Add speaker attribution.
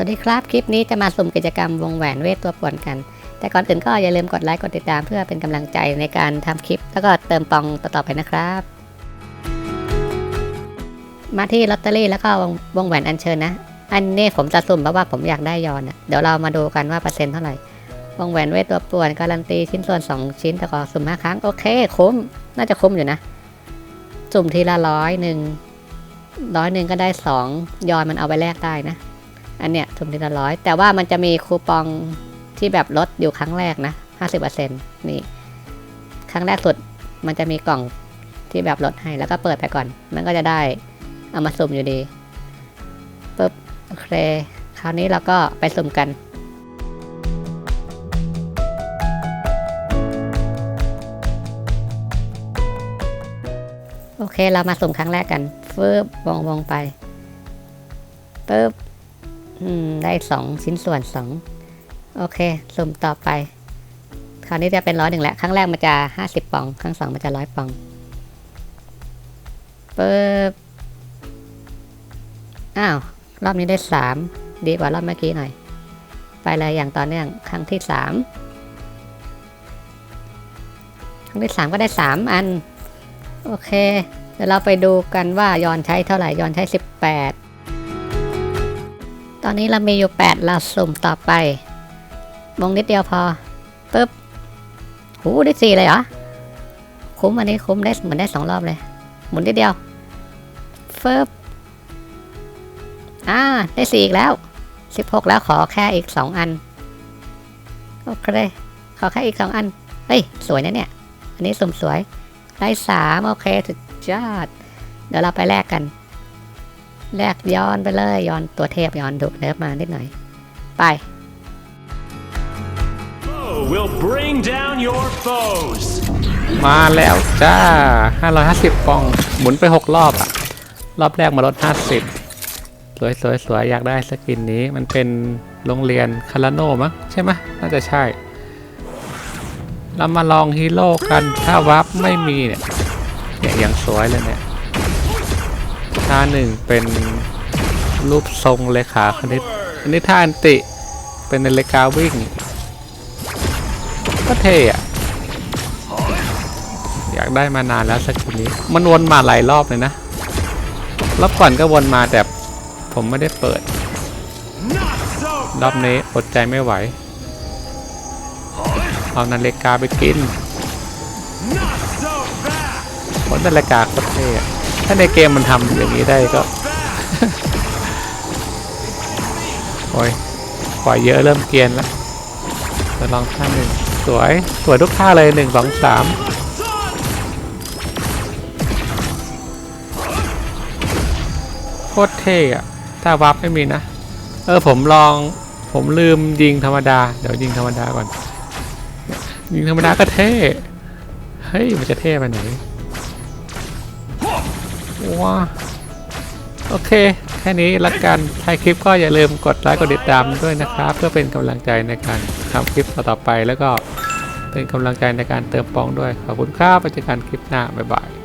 Speaker 1: สวัสดีครับ คลิปนี้จะมาสุ่มกิจกรรมวงแหวนเวทตัวป่วนกัน แต่ก่อนอื่นก็อย่าลืมกดไลค์กดติดตามเพื่อเป็นกำลังใจในการทำคลิป แล้วก็เติมปองต่อๆไปนะครับ มาที่ลอตเตอรี่แล้วก็วงวงแหวนอัญเชิญนะ อันนี้ผมจะสุ่มเพราะว่าผมอยากได้ยอนอะเดี๋ยวเรามาดูกันว่าเปอร์เซ็นต์เท่าไหร่ วงแหวนเวทตัวป่วนการันตีชิ้นส่วน 2 ชิ้นแต่ก็สุ่มห้าครั้งโอเคคุ้มน่าจะคุ้มอยู่นะ สุ่มทีละร้อยหนึ่งร้อยหนึ่งก็ได้สองยอนมันเอาไปแลกได้นะ อันเนี้ยสุ่มทีละร้อยแต่ว่ามันจะมีคูปองที่แบบลดอยู่ครั้งแรกนะห้าสิบเปอร์เซ็นต์นี่ครั้งแรกสุดมันจะมีกล่องที่แบบลดให้แล้วก็เปิดไปก่อน มันก็จะได้เอามาสุ่มอยู่ดีปึ๊บโอเคคราวนี้เราก็ไปสุ่มกันโอเคเรามาสุ่มครั้งแรกกันฟืบวงวงไปปึ๊บ อืม ได้สองชิ้นส่วนสองโอเค สุ่มต่อไป คราวนี้จะเป็นร้อยหนึ่งแล้ว ครั้งแรกมันจะห้าสิบปอง ครั้งสองมันจะร้อยปองปึ๊บอ้าว รอบนี้ได้สามดีกว่ารอบเมื่อกี้หน่อย ไปเลยอย่างต่อเนื่อง ครั้งที่สามครั้งที่สามก็ได้สามอัน โอเค เดี๋ยวเราไปดูกันว่ายอนใช้เท่าไหร่ยอนใช้18ต อนนี้เรามีอยู่ 8 เราสุ่มต่อไปวงนิดเดียวพอปึ๊บหูได้สี่เลยเหรอ คุ้มอันนี้คุ้มได้เหมือนได้สองรอบเลย หมุนนิดเดียวเฟิบอ่า ได้สี่อีกแล้ว16แล้วขอแค่อีก2อัน โอเค ขอแค่อีก2อัน เฮ้ย สวยนะเนี่ย อันนี้สุ่มสวย ได้สามโอเคสุดยอด เดี๋ยวเราไปแลกกัน แลกย้อนไปเลยย้อนตัวเทพย้อนถูกเนิร์ฟมานิดหน่อย ไป
Speaker 2: Foe will bring down your foes.
Speaker 3: มาแล้วจ้า 550ปอง หมุนไป 6 รอบอะรอบแรกมาลด 50 สวยสวยสวยอยากได้สกินนี้ มันเป็นโรงเรียนคาราโนมั้งใช่ไหมน่าจะใช่ เรามาลองฮีโร่กัน ถ้าวับไม่มีเนี่ย เนี่ยอย่างสวยเลยเนี่ย ท่าหนึ่งเป็นรูปทรงเลขาคณิตอันนี้ท่าอันติเป็นนาฬิกาวิ่ง ก็เท่อะอยากได้มานานแล้วสกินนี้มันวนมาหลายรอบเลยนะรอบก่อนก็วนมาแต่ผมไม่ได้เปิด รอบนี้อดใจไม่ไหว เอานาฬิกาไปกิน
Speaker 2: not so fast.
Speaker 3: ผลนาฬิกาโคตรเท่ ถ้าในเกมมันทำอย่างนี้ได้ก็ โอ้ยปล่อยเยอะเริ่มเกียนแล้วจะลองท่าหนึ่งสวย สวยทุกท่าเลยหนึ่งสองสามโคตรเท่อะถ้าวับไม่มีนะ เออผมลองผมลืมยิงธรรมดา เดี๋ยวยิงธรรมดาก่อน ยิงธรรมดาก็เท่ เฮ้ย มันจะเท่ไปไหน ว้าโอเค แค่นี้ละกันท้ายคลิปก็อย่าลืมกดไลค์กดติดตามด้วยนะครับ เพื่อเป็นกำลังใจในการทำคลิปต่อๆไปแล้วก็เป็นกำลังใจในการเติมปองด้วย ขอบคุณครับไปเจอกันคลิปหน้า บ๊ายบาย